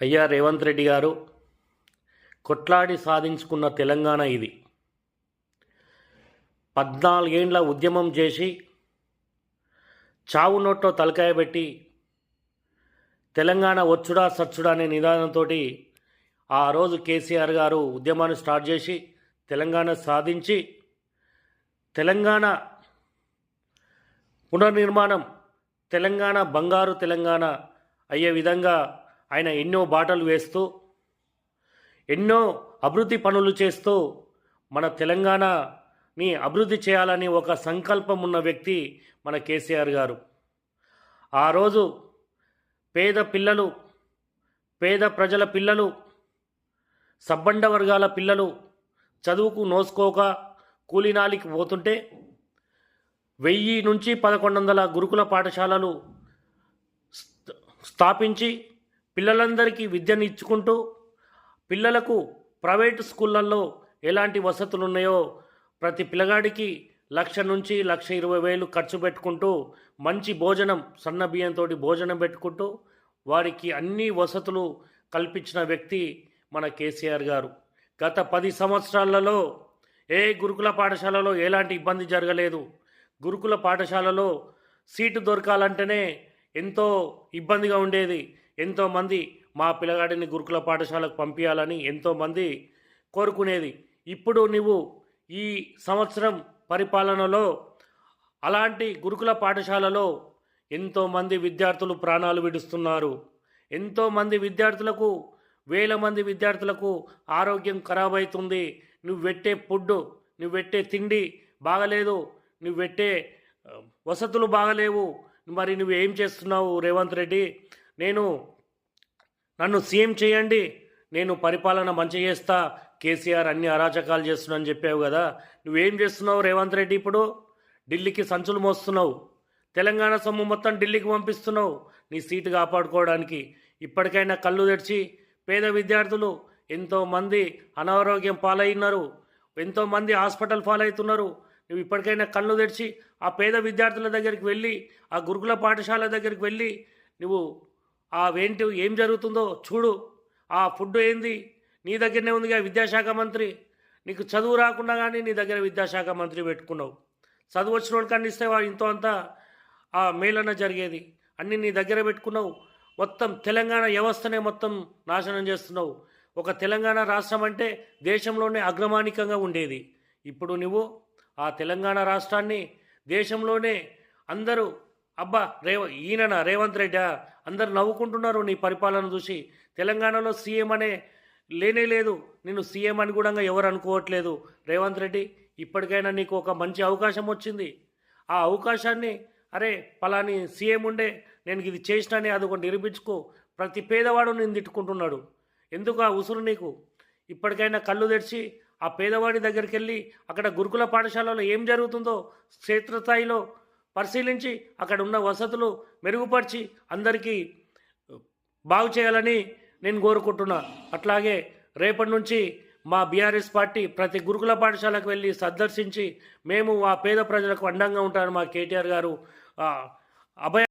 అయ్యా రేవంత్ రెడ్డి గారు కొట్లాడి సాధించుకున్న తెలంగాణ ఇది. పద్నాలుగేండ్ల ఉద్యమం చేసి చావు నోట్లో తలకాయ పెట్టి తెలంగాణ వచ్చుడా సచ్చుడా అనే నిదానంతో ఆ రోజు కేసీఆర్ గారు ఉద్యమాన్ని స్టార్ట్ చేసి తెలంగాణ సాధించి తెలంగాణ పునర్నిర్మాణం తెలంగాణ బంగారు తెలంగాణ అయ్యే విధంగా ఆయన ఎన్నో బాటలు వేస్తూ ఎన్నో అభివృద్ధి పనులు చేస్తూ మన తెలంగాణని అభివృద్ధి చేయాలని ఒక సంకల్పం ఉన్న వ్యక్తి మన కేసీఆర్ గారు. ఆ రోజు పేద పిల్లలు పేద ప్రజల పిల్లలు సబ్బండ వర్గాల పిల్లలు చదువుకు నోసుకోక కూలినాలికి పోతుంటే వెయ్యి నుంచి పదకొండు వందల గురుకుల పాఠశాలలు స్థాపించి పిల్లలందరికీ విద్యను ఇచ్చుకుంటూ పిల్లలకు ప్రైవేటు స్కూళ్ళల్లో ఎలాంటి వసతులు ఉన్నాయో ప్రతి పిల్లగాడికి లక్ష నుంచి లక్ష ఇరవై వేలు ఖర్చు పెట్టుకుంటూ మంచి భోజనం సన్న బియ్యంతో భోజనం పెట్టుకుంటూ వారికి అన్ని వసతులు కల్పించిన వ్యక్తి మన కేసీఆర్ గారు. గత పది సంవత్సరాలలో ఏ గురుకుల పాఠశాలలో ఎలాంటి ఇబ్బంది జరగలేదు. గురుకుల పాఠశాలలో సీటు దొరకాలంటేనే ఎంతో ఇబ్బందిగా ఉండేది. ఎంతోమంది మా పిల్లగాడిని గురుకుల పాఠశాలకు పంపించాలని ఎంతోమంది కోరుకునేది. ఇప్పుడు నువ్వు ఈ సంవత్సరం పరిపాలనలో అలాంటి గురుకుల పాఠశాలలో ఎంతోమంది విద్యార్థులు ప్రాణాలు విడుస్తున్నారు. ఎంతోమంది విద్యార్థులకు వేల మంది విద్యార్థులకు ఆరోగ్యం ఖరాబ్ అవుతుంది నువ్వు పెట్టే ఫుడ్ నువ్వు పెట్టే తిండి బాగలేదు నువ్వు పెట్టే వసతులు బాగలేవు. మరి నువ్వు ఏం చేస్తున్నావు రేవంత్ రెడ్డి? నేను నన్ను సీఎం చేయండి నేను పరిపాలన మంచి చేస్తా కేసీఆర్ అన్ని అరాచకాలు చేస్తున్నా అని చెప్పావు కదా. నువ్వేం చేస్తున్నావు రేవంత్ రెడ్డి ఇప్పుడు? ఢిల్లీకి సంచులు మోస్తున్నావు. తెలంగాణ సొమ్ము మొత్తం ఢిల్లీకి పంపిస్తున్నావు నీ సీటు కాపాడుకోవడానికి. ఇప్పటికైనా కళ్ళు తెరిచి పేద విద్యార్థులు ఎంతోమంది అనారోగ్యం పాలయ్యున్నారు ఎంతోమంది హాస్పిటల్ పాలవుతున్నారు నువ్వు ఇప్పటికైనా కళ్ళు తెరిచి ఆ పేద విద్యార్థుల దగ్గరికి వెళ్ళి ఆ గురుకుల పాఠశాల దగ్గరికి వెళ్ళి నువ్వు ఆ ఏంటి ఏం జరుగుతుందో చూడు. ఆ ఫుడ్ ఏంది? నీ దగ్గరనే ఉందిగా విద్యాశాఖ మంత్రి. నీకు చదువు రాకుండా కానీ నీ దగ్గర విద్యాశాఖ మంత్రి పెట్టుకున్నావు. చదువు వచ్చిన వాడికి అందిస్తే వాడు. ఇంతో అంతా ఆ మేలన జరిగేది. అన్ని నీ దగ్గర పెట్టుకున్నావు. మొత్తం తెలంగాణ వ్యవస్థనే మొత్తం నాశనం చేస్తున్నావు. ఒక తెలంగాణ రాష్ట్రం అంటే దేశంలోనే అగ్రమానికంగా ఉండేది. ఇప్పుడు నువ్వు ఆ తెలంగాణ రాష్ట్రాన్ని దేశంలోనే అందరూ అబ్బా రేవ ఈయన రేవంత్ రెడ్డా? అందరు నవ్వుకుంటున్నారు నీ పరిపాలన చూసి. తెలంగాణలో సీఎం అనే లేనే లేదు. నిన్ను సీఎం అని కూడా ఎవరు అనుకోవట్లేదు. రేవంత్ రెడ్డి ఇప్పటికైనా నీకు ఒక మంచి అవకాశం వచ్చింది. ఆ అవకాశాన్ని అరే పలాని సీఎం ఉండే నేను ఇది చేసినని అది ఒకటి నిరూపించుకో. ప్రతి పేదవాడు నేను తిట్టుకుంటున్నాడు. ఎందుకు ఆ ఉసురు నీకు? ఇప్పటికైనా కళ్ళు తెరిచి ఆ పేదవాడి దగ్గరికి వెళ్ళి అక్కడ గురుకుల పాఠశాలలో ఏం జరుగుతుందో క్షేత్రస్థాయిలో పరిశీలించి అక్కడ ఉన్న వసతులు మెరుగుపరిచి అందరికీ బాగు చేయాలని నేను కోరుకుంటున్నా. అట్లాగే రేపటి నుంచి మా బీఆర్ఎస్ పార్టీ ప్రతి గురుకుల పాఠశాలకు వెళ్ళి సందర్శించి మేము ఆ పేద ప్రజలకు అండంగా ఉంటారు మా కేటీఆర్ గారు అభయ